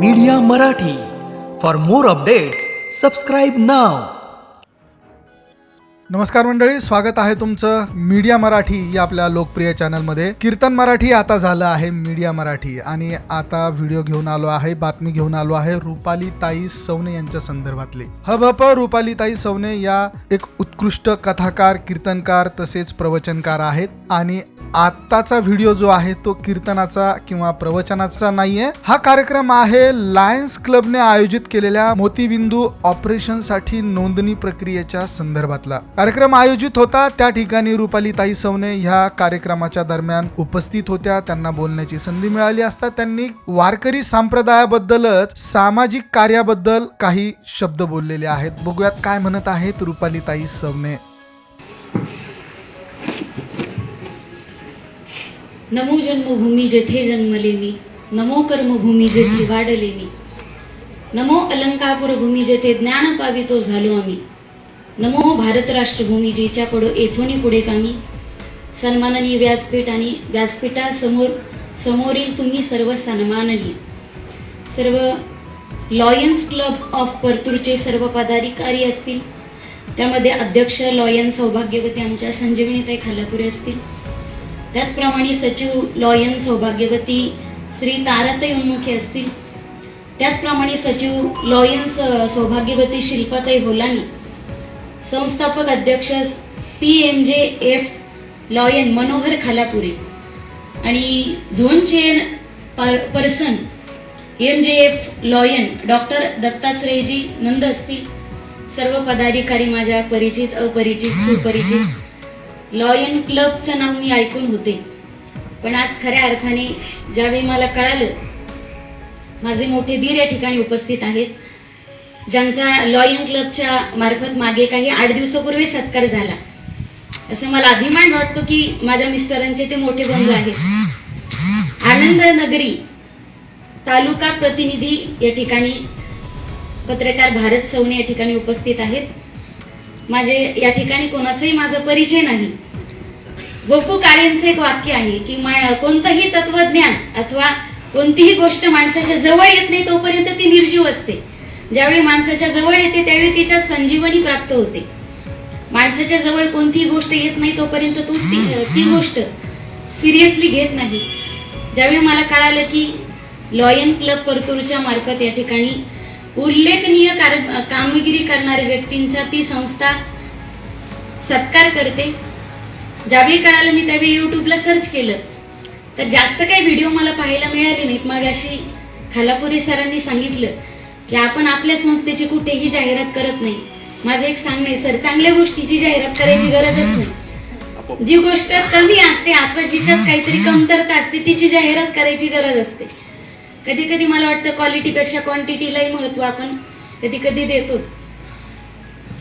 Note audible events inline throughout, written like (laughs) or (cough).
Media Marathi for more updates subscribe now नमस्कार मंडळी स्वागत आहे तुमचं मीडिया मराठी या आपल्या लोकप्रिय चॅनलमध्ये कीर्तन मराठी आता झालं आहे मीडिया मराठी आणि आता व्हिडिओ घेऊन आलो आहे बातमी घेऊन आलो आहे रुपाली ताई सवने यांच्या संदर्भातली. हबप रुपाली ताई सवने या एक उत्कृष्ट कथाकार कीर्तनकार तसेच प्रवचनकार आहेत. आणि आत्ताचा व्हिडिओ जो आहे तो कीर्तनाचा किंवा प्रवचनाचा नाहीये. हा कार्यक्रम आहे लायन्स क्लबने आयोजित केलेल्या मोतीबिंदू ऑपरेशनसाठी नोंदणी प्रक्रियेच्या संदर्भातला. कार्यक्रम आयोजित होता त्या ठिकाणी रुपाली ताई सवने ह्या कार्यक्रमाच्या दरम्यान उपस्थित होत्या. त्यांना बोलण्याची संधी मिळाली असता त्यांनी वारकरी संप्रदायाबद्दलच सामाजिक कार्याबद्दल काही शब्द बोललेले आहेत. बघूयात काय म्हणत आहेत रुपाली ताई सवने. नमो जन्मभूमी जेथे जन्मले मी नमो कर्मभूमी जेथे वाढले मी नमो अलंकापुर भूमी जेथे ज्ञान पावितो झालो आम्ही नमो भारत राष्ट्रभूमी जेच्या पडो येथोनी पुढे कामी. सन्माननीय व्यासपीठ आणि व्यासपीठासमोर समोरील तुम्ही सर्व सन्माननीय. सर्व लॉयन्स क्लब ऑफ परतूरचे सर्व पदाधिकारी असतील त्यामध्ये अध्यक्ष लॉयन सौभाग्यवती आमच्या संजीवनीताई खालापुरे असतील त्याचप्रमाणे सचिव लॉयन सौभाग्यवती श्री ताराताई उन्मुखे असतील. त्याचप्रमाणे सचिव लॉयन सौभाग्यवती शिल्पाताई होलानी संस्थापक अध्यक्ष P M J F lion Manohar Khalapure आणि zone zone person M J F lion doctor Dattashreyaji Nand असतील. सर्व पदाधिकारी माझ्या परिचित अपरिचित सुपरिचित लॉयन क्लबचं नाव मी ऐकून होते. पण आज खऱ्या अर्थाने ज्यावेळी मला कळालं माझे मोठे धीर या ठिकाणी उपस्थित आहेत ज्यांचा लॉयन क्लबच्या मार्फत मागे काही आठ दिवसापूर्वी सत्कार झाला. असं मला अभिमान वाटतो की माझ्या मिस्टरांचे ते मोठे बंधू आहेत. आनंद नगरी तालुका प्रतिनिधी या ठिकाणी पत्रकार भारत सवने या ठिकाणी उपस्थित आहेत. माझे या ठिकाणी कोणाचाही माझा परिचय नाही. गोपू काळेंचं एक वाक्य आहे की कोणतंही तत्वज्ञान अथवा कोणतीही गोष्ट माणसाच्या जवळ येत नाही तोपर्यंत ती निर्जीव असते. ज्यावेळी माणसाच्या जवळ येते त्यावेळी तिच्यात संजीवनी प्राप्त होते. माणसाच्या जवळ कोणतीही गोष्ट येत नाही तोपर्यंत तू ती ती गोष्ट सिरियसली घेत नाही. ज्यावेळी मला कळालं की लॉयन क्लब परतूरच्या मार्फत या ठिकाणी उल्लेखनीय कार- कामगिरी करणाऱ्या व्यक्तींचा ती संस्था सत्कार करते. ज्यावेळी कळालं मी त्यावेळी युट्यूबला सर्च केलं. तर जास्त काही व्हिडिओ मला पाहायला मिळाले नाहीत. मग अशी खालापुरे सरांनी सांगितलं की आपण आपल्या संस्थेची कुठेही जाहिरात करत नाही. माझं एक सांगणं सर चांगल्या गोष्टीची जाहिरात करायची गरजच नाही. जी गोष्ट कमी असते अथवा जिच्यात काहीतरी कमतरता असते तिची जाहिरात करायची गरज असते. कधी कधी मला वाटतं क्वालिटीपेक्षा क्वांटिटीलाही महत्त्व आपण कधी कधी देतो.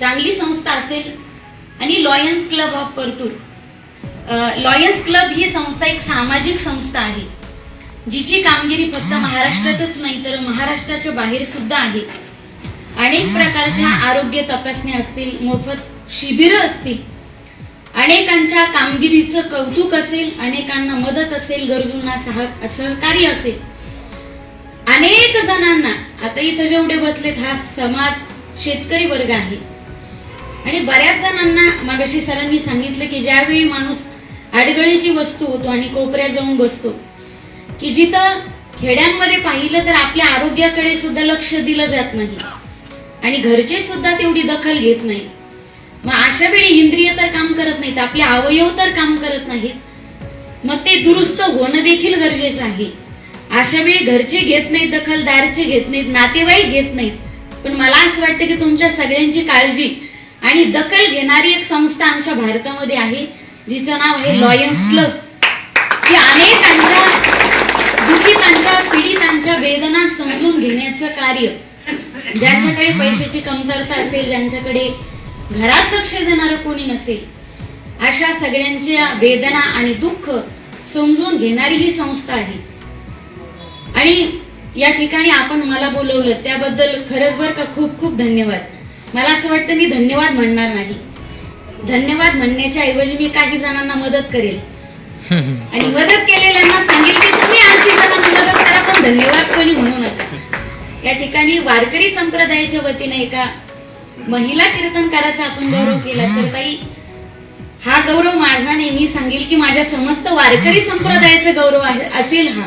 चांगली संस्था असेल आणि Lions Club of Partur Lions Club ही संस्था एक सामाजिक संस्था आहे. जिची कामगिरी फक्त महाराष्ट्रातच नाही तर महाराष्ट्राच्या बाहेर सुद्धा आहे. अनेक प्रकारच्या आरोग्य तपासण्या असतील मोफत शिबिरं असतील. अनेकांच्या कामगिरीचं कौतुक असेल अनेकांना मदत असेल गरजूंना सह सहकार्य असेल. अनेक जणांना आता इथं जेवढे बसलेत हा समाज शेतकरी वर्ग आहे. आणि बऱ्याच जणांना मागाशी सरांनी सांगितलं की ज्यावेळी माणूस अडगळीची वस्तू होतो आणि कोपऱ्यात जाऊन बसतो की जिथं खेड्यांमध्ये पाहिलं तर आपल्या आरोग्याकडे सुद्धा लक्ष दिलं जात नाही आणि घरचे सुद्धा तेवढी दखल घेत नाही. मग अशा वेळी इंद्रिय तर काम करत नाहीत आपले अवयव तर काम करत नाहीत. मग ते दुरुस्त होणं देखील गरजेचं आहे. अशा वेळी घरचे घेत नाहीत दखल दारचे घेत नाहीत नातेवाईक घेत नाहीत. पण मला असं वाटतं की तुमच्या सगळ्यांची काळजी आणि दखल घेणारी एक संस्था आमच्या भारतामध्ये आहे जिचं नाव आहे लॉयन्स क्लब की अनेकांच्या दुखितांच्या पीडितांच्या वेदना समजून घेण्याचं कार्य. ज्यांच्याकडे पैशाची कमतरता असेल ज्यांच्याकडे घरात लक्ष देणारं कोणी नसेल अशा सगळ्यांच्या वेदना आणि दुःख समजून घेणारी ही संस्था आहे. आणि या ठिकाणी आपण मला बोलवलं त्याबद्दल खरंच बरं का खूप खूप धन्यवाद. मला असं वाटतं मी धन्यवाद म्हणणार नाही. धन्यवाद म्हणण्याच्या ऐवजी मी काही जणांना मदत करेल. (laughs) आणि मदत केलेल्यांना सांगेल की तुम्ही आणखी जणांना मदत करा पण धन्यवाद कोणी म्हणू नका. या ठिकाणी वारकरी संप्रदायाच्या वतीने एका महिला कीर्तनकाराचा आपण गौरव केला. तर ताई हा गौरव माझा नाही मी सांगेल की माझ्या समस्त वारकरी संप्रदायाचा गौरव आहे असेल हा.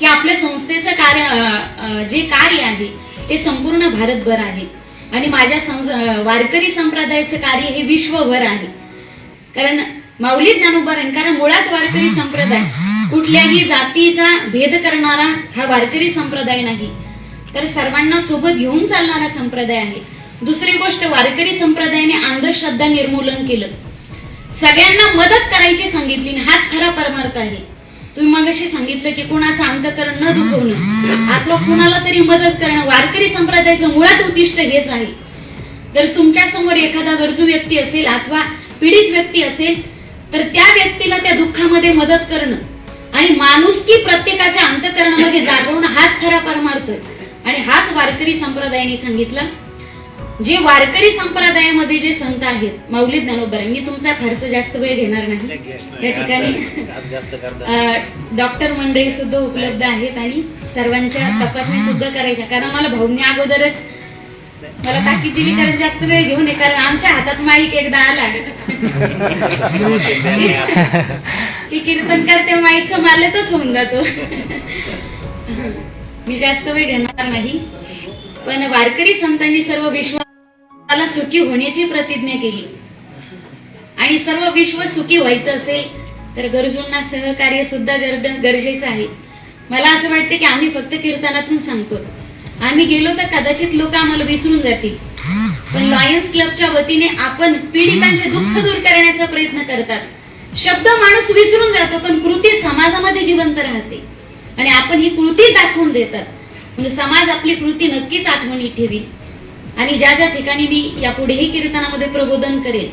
की आपल्या संस्थेचं कार्य जे कार्य आहे ते संपूर्ण भारतभर आहे. आणि माझ्या वारकरी संप्रदायाचं कार्य हे विश्वभर आहे. कारण माऊली ज्ञानोबारण कारण मुळात वारकरी संप्रदाय. कुठल्याही जातीचा भेद करणारा हा वारकरी संप्रदाय नाही. तर सर्वांना सोबत घेऊन चालणारा संप्रदाय आहे. दुसरी गोष्ट वारकरी संप्रदायाने अंधश्रद्धा निर्मूलन केलं. सगळ्यांना मदत करायची सांगितली आणि हाच खरा परमार्थ आहे. तुम्ही मगाशी सांगितलं की कुणाचं अंतकरण न दुखवणं. आपलं कुणाला तरी मदत करणं वारकरी संप्रदायाचं मुळात उद्दिष्ट हेच आहे. जर तुमच्यासमोर एखादा गरजू व्यक्ती असेल अथवा पीडित व्यक्ती असेल तर त्या व्यक्तीला त्या दुःखामध्ये मदत करणं आणि माणुसकी प्रत्येकाच्या अंतकरणामध्ये जागवणं हाच खरा परमार्थ. आणि हाच वारकरी संप्रदायाने सांगितलं. जे वारकरी संप्रदायामध्ये जे संत आहेत माऊली ज्ञानोबर मी तुमचा फारसं जास्त वेळ घेणार नाही. या ठिकाणी डॉक्टर मंडळी सुद्धा उपलब्ध आहेत आणि सर्वांच्या तपासण्या सुद्धा करायच्या. कारण मला भाऊंनी अगोदरच मला ताकीद दिली कारण जास्त वेळ घेऊ नये कारण आमच्या हातात माईक एकदा आला. की कीर्तनकार त्या माईकचा मालकच होऊन जातो. मी जास्त वेळ घेणार नाही. पण वारकरी संतांनी सर्व विश्वाला सुखी होण्याची प्रतिज्ञा केली. आणि सर्व विश्व सुखी व्हायचं असेल तर गरजूंना सहकार्य सुद्धा गरजेचं आहे. मला असं वाटतं की आम्ही फक्त कीर्तनातून सांगतो. आम्ही गेलो तर कदाचित लोक आम्हाला विसरून जातील. पण लॉयन्स क्लबच्या वतीने आपण पीडितांचे दुःख दूर करण्याचा प्रयत्न करतात. शब्द माणूस विसरून जातो पण कृती समाजामध्ये जिवंत राहते. आणि आपण ही कृती दाखवून देतात. म्हणजे समाज आपली कृती नक्कीच आठवणी ठेवी आणि ज्या ज्या ठिकाणी मी यापुढेही कीर्तनामध्ये प्रबोधन करेल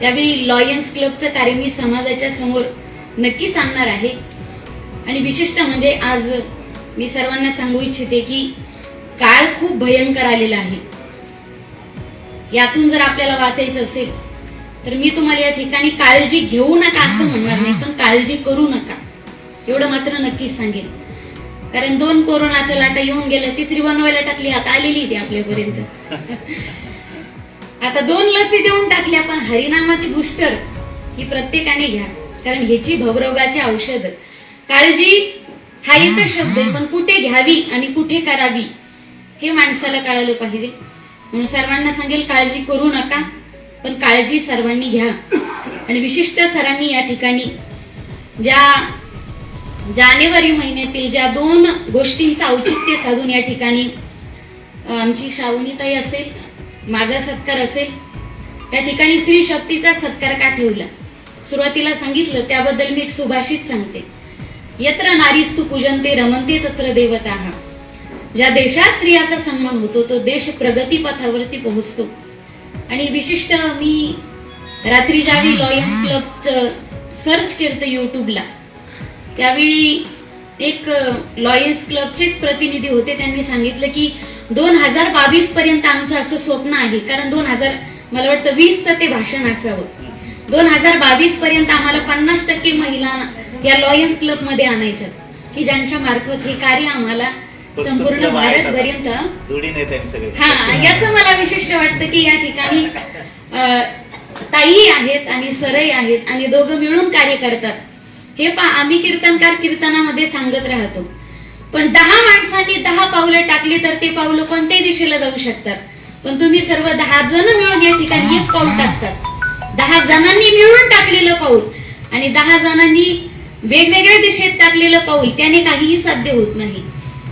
त्यावेळी लॉयन्स क्लबचं कार्य मी समाजाच्या समोर नक्कीच आणणार आहे. आणि विशिष्ट म्हणजे आज मी सर्वांना सांगू इच्छिते की काळ खूप भयंकर आलेला आहे. यातून जर आपल्याला वाचायचं असेल तर मी तुम्हाला या ठिकाणी काळजी घेऊ नका असं म्हणणार नाही पण काळजी करू नका. एवढं मात्र नक्कीच सांगेल कारण दोन कोरोनाच्या लाटा येऊन गेल्या तिसरी बनवायला टाकली आता आलेली ती आपल्यापर्यंत. आता दोन लसी देऊन टाकल्या पण हरिनामाची बुस्टर ही प्रत्येकाने घ्या. कारण ह्याची भवरोगाची औषध. काळजी हा एकच शब्द आहे पण कुठे घ्यावी आणि कुठे करावी हे माणसाला कळालं पाहिजे. म्हणून सर्वांना सांगेल काळजी करू नका पण काळजी सर्वांनी घ्या. आणि विशिष्ट सरांनी या ठिकाणी ज्या जानेवारी महिन्यातील ज्या दोन गोष्टींचं औचित्य साधून या ठिकाणी आमची श्रावणीताई असेल माझा सत्कार असेल त्या ठिकाणी स्त्री शक्तीचा सत्कार का ठेवला? सुरुवातीला सांगितलं त्याबद्दल मी एक सुभाषित सांगते. यत्र नारीस्तू पूजनते रमनते तत्र देवता. ज्या देशात स्त्रियाचा सन्मान होतो तो देश प्रगती पथावरती पोहोचतो. आणि विशिष्ट मी रात्री ज्यावेळी लॉयन्स क्लबचं सर्च केलं युट्यूबला त्यावेळी एक लॉयन्स क्लबचेच प्रतिनिधी होते. त्यांनी सांगितलं की दोन हजार बावीस पर्यंत आमचं असं स्वप्न आहे. कारण दोन हजार मला वाटतं वीस तर ते भाषण असावं. दोन हजार बावीस पर्यंत आम्हाला पन्नास टक्के महिला या लॉयन्स क्लबमध्ये आणायच्यात. की ज्यांच्या मार्फत हे कार्य आम्हाला संपूर्ण त्यांनी सगळे हा याचं मला विशिष्ट वाटतं की या ठिकाणी ताई आहेत आणि सरई आहेत आणि दोघं मिळून कार्य करतात. हे पा आम्ही कीर्तनकार कीर्तनामध्ये सांगत राहतो. पण दहा माणसांनी दहा पावलं टाकली तर ते पावलं कोणत्याही दिशेला जाऊ शकतात. पण तुम्ही सर्व दहा जण मिळून या ठिकाणी एक पाऊल टाकतात. दहा जणांनी मिळून टाकलेलं पाऊल आणि दहा जणांनी वेगवेगळ्या दिशेत टाकलेलं पाऊल त्याने काहीही साध्य होत नाही.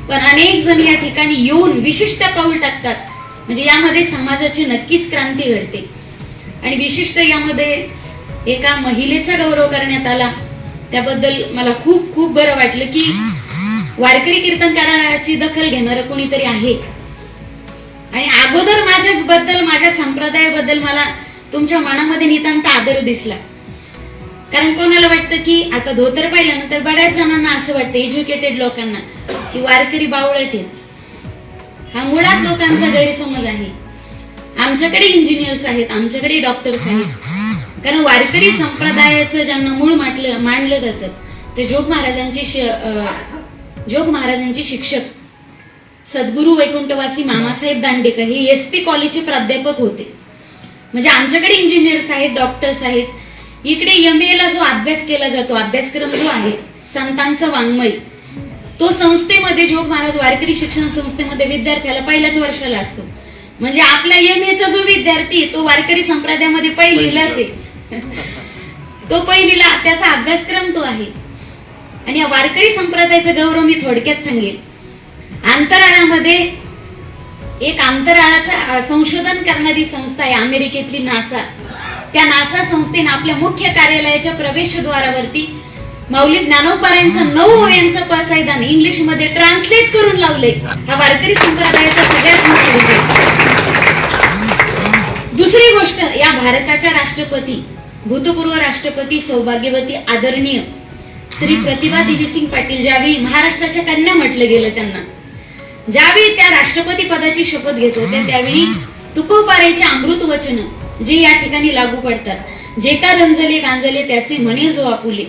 पण अनेक जण या ठिकाणी येऊन विशिष्ट पाऊल टाकतात. म्हणजे यामध्ये समाजाची नक्कीच क्रांती घडते. आणि विशिष्ट यामध्ये एका महिलेचा गौरव करण्यात आला. त्याबद्दल मला खूप खूप बरं वाटलं की वारकरी कीर्तनकाराची दखल घेणारं कोणीतरी आहे. आणि अगोदर माझ्याबद्दल माझ्या संप्रदायाबद्दल मला तुमच्या मनामध्ये नितांत आदर दिसला. कारण कोणाला वाटतं की आता धोतर पाहिल्यानंतर बऱ्याच जणांना असं वाटतं एज्युकेटेड लोकांना की वारकरी बावळट हा मुळात लोकांचा गैरसमज आहे. आमच्याकडे इंजिनियर्स आहेत आमच्याकडे डॉक्टर्स आहेत. कारण वारकरी संप्रदायाचं ज्यांना मूळ माटलं मांडलं जातं ते जोग महाराजांचे जोग महाराजांचे शिक्षक. सद्गुरू वैकुंठवासी मामासाहेब दांडेकर हे एस पी कॉलेजचे प्राध्यापक होते. म्हणजे आमच्याकडे इंजिनियर्स आहेत डॉक्टर्स आहेत. इकडे एम ला जो अभ्यास केला जातो अभ्यासक्रम जो आहे संतांचा वाङ्मय तो संस्थेमध्ये जोग महाराज वारकरी शिक्षण संस्थेमध्ये विद्यार्थ्याला पहिल्याच वर्षाला असतो. म्हणजे आपला एम चा जो विद्यार्थी तो वारकरी संप्रदायामध्ये पहिलेलाच आहे. तो पहिलीला त्याचा अभ्यासक्रम तो आहे. आणि या वारकरी संप्रदायाचा गौरव मी थोडक्यात सांगेल. अंतराळामध्ये एक अंतराळाचं संशोधन करणारी संस्था आहे अमेरिकेतली नासा. त्या नासा संस्थेने आपल्या मुख्य कार्यालयाच्या प्रवेशद्वारावरती माऊली ज्ञानोपाऱ्यांचं नऊ यांचं पसायदान इंग्लिशमध्ये ट्रान्सलेट करून लावले हा वारकरी संप्रदायाचा सगळ्यात मोठा दुसरी गोष्ट या भारताच्या राष्ट्रपती भूतपूर्व राष्ट्रपती सौभाग्यवती आदरणीय श्री प्रतिभा देवी सिंग पाटील ज्यावेळी महाराष्ट्राच्या कन्या म्हटलं गेलं त्यांना. ज्यावेळी त्या राष्ट्रपती पदाची शपथ घेत होत्या त्यावेळी तुकोबाराचे अमृत वचन जे या ठिकाणी लागू पडतात. जे का रंजले गांजले त्याचे म्हणे जो आपुले.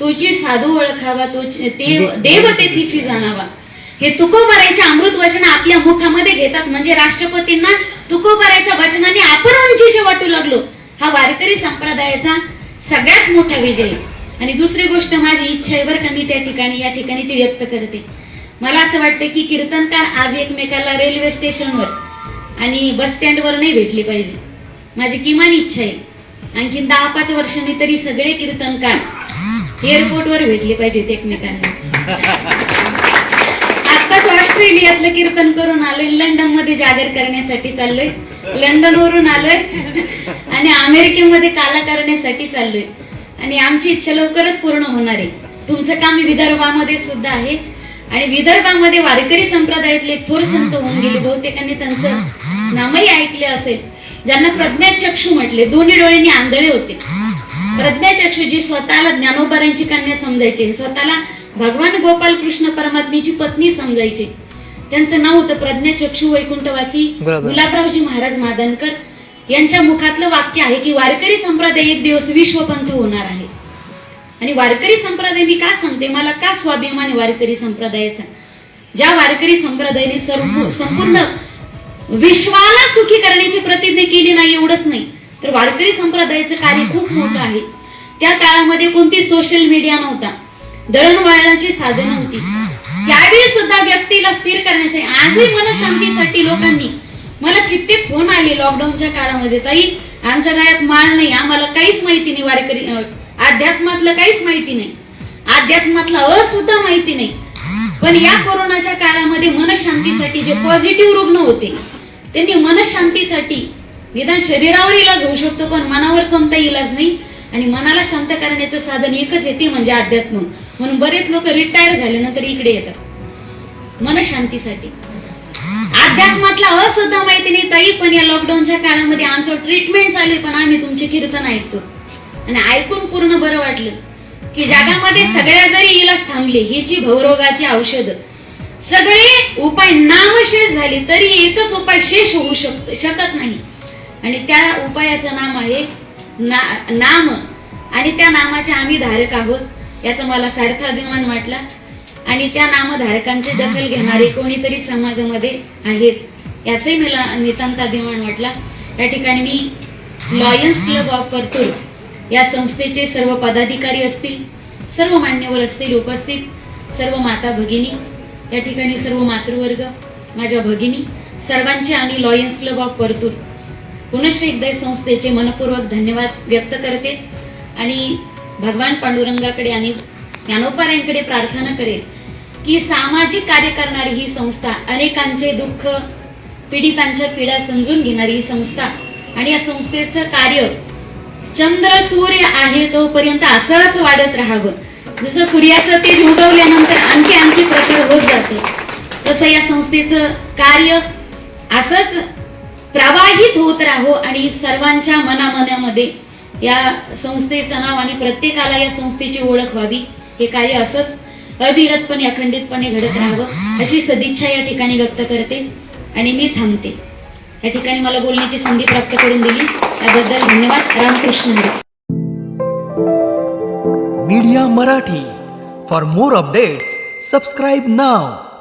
तोची साधू ओळखावा तो देव तेथीशी जाणावा. हे तुकोबारायचे अमृत वचन आपल्या मुखामध्ये घेतात. म्हणजे राष्ट्रपतींना तुकोबारायच्या वचनाने आपण उंचीचे वाटू लागलो. हा वारकरी संप्रदायाचा सगळ्यात मोठा विजय. आणि दुसरी गोष्ट माझी इच्छा आहे बरं का मी त्या ठिकाणी या ठिकाणी ती व्यक्त करते. मला असं वाटतं की कीर्तनकार आज एकमेकाला रेल्वे स्टेशनवर आणि बस स्टँडवर नाही भेटले पाहिजे. माझी किमान इच्छा आहे. आणखीन दहा पाच वर्षांनी तरी सगळे कीर्तनकार एअरपोर्टवर भेटले पाहिजेत एकमेकांना. आताच ऑस्ट्रेलियातलं कीर्तन करून आलोय लंडनमध्ये जागर करण्यासाठी चाललोय. लंडन वरून आलोय. आणि अमेरिकेमध्ये काला करण्यासाठी चाललोय. आणि आमची इच्छा लवकरच पूर्ण होणार आहे. तुमचं काम विदर्भामध्ये सुद्धा आहे. आणि विदर्भामध्ये वारकरी संप्रदायातले थोर संत होऊन गेले. बहुतेकांनी त्यांचं नामही ऐकले असेल. ज्यांना प्रज्ञाचक्षू म्हटले दोन्ही डोळ्यांनी आंधळे होते. प्रज्ञाचक्षू जी स्वतःला ज्ञानोबारांची कन्या समजायचे स्वतःला भगवान गोपाल कृष्ण परमात्मेची पत्नी समजायचे. त्यांचं नाव होतं प्रज्ञाचक्षू वैकुंठवासी गुलाबरावजी महाराज मादनकर. यांच्या मुखातलं वाक्य आहे की वारकरी संप्रदाय एक दिवस विश्वपंथ होणार आहे. आणि वारकरी संप्रदाय मी का सांगते? मला का स्वाभिमान वारकरी संप्रदायाचा? ज्या वारकरी संप्रदायाने सर्व संपूर्ण विश्वाला सुखी करण्याची प्रतिज्ञा केली नाही एवढंच नाही तर वारकरी संप्रदायाचं कार्य खूप मोठं आहे. त्या काळामध्ये कोणती सोशल मीडिया नव्हता. दळणवळणाची साधनं होती. त्यावेळी सुद्धा व्यक्तीला स्थिर करण्यासाठी आजही मनशांतीसाठी लोकांनी मला कित्येक फोन आले लॉकडाऊनच्या काळामध्ये ताई? आमच्या गळ्यात माळ नाही आम्हाला काहीच माहिती नाही वारकरी अध्यात्मातलं काहीच माहिती नाही. अध्यात्मातलं अ सुद्धा माहिती नाही. पण या कोरोनाच्या काळामध्ये मनशांतीसाठी जे पॉझिटिव्ह रुग्ण होते त्यांनी मनशांतीसाठी निदान शरीरावर इलाज होऊ शकतो पण मनावर कोणता इलाज नाही? आणि मनाला शांत करण्याचं साधन एकच येते म्हणजे अध्यात्म. म्हणून बरेच लोक रिटायर झाल्यानंतर इकडे येतात. मनशांतीसाठी. अध्यात्मातला अ सुद्धा माहिती नाही ताई पण या लॉकडाऊनच्या काळामध्ये आमचं ट्रीटमेंट चालू आहे पण आम्ही तुमचे कीर्तन ऐकतो. आणि ऐकून पूर्ण बरं वाटलं की जगामध्ये सगळ्या जरी इलाज थांबले हिची भवरोगाची औषध. सगळे उपाय नामशेष झाले तरी एकच उपाय शेष होऊ शक शकत नाही. आणि त्या उपायाचं नाम आहे ना- नाम. आणि त्या नामाचे आम्ही धारक आहोत याचा मला सारखा अभिमान वाटला. आणि त्या नामधारकांची दखल घेणारे कोणीतरी समाजामध्ये आहेत याचाही मला नितांत अभिमान वाटला. या ठिकाणी मी लॉयन्स क्लब ऑफ परतूर या संस्थेचे सर्व पदाधिकारी असतील सर्व मान्यवर असतील उपस्थित सर्व माता भगिनी या ठिकाणी सर्व मातृवर्ग माझ्या भगिनी सर्वांचे आणि लॉयन्स क्लब ऑफ परतूर पुनश्च एकदा संस्थेचे मनपूर्वक धन्यवाद व्यक्त करते आणि भगवान पांडुरंगाकडे आणि ज्ञानोपाऱ्यांकडे प्रार्थना करेल. की सामाजिक कार्य करणारी ही संस्था अनेकांचे दुःख पीडितांच्या पीडा समजून घेणारी ही संस्था. आणि या संस्थेचं कार्य चंद्र सूर्य आहे तोपर्यंत असंच वाढत राहावं. जसं सूर्याचं तेज उगवल्यानंतर आणखी आणखी प्रखर होत जाते तसं या संस्थेचं कार्य असंच प्रवाहित होत राहो आणि सर्वांच्या मनामनामध्ये या संस्थेचं नाव आणि प्रत्येकाला या संस्थेची ओळख व्हावी. हे कार्य असंच अविरतपणे अखंडितपणे घडत राहावं अशी सदिच्छा या ठिकाणी व्यक्त करते आणि मी थांबते. या ठिकाणी मला बोलण्याची संधी प्राप्त करून दिली. त्याबद्दल धन्यवाद. Ramakrishna media Marathi. For more updates subscribe now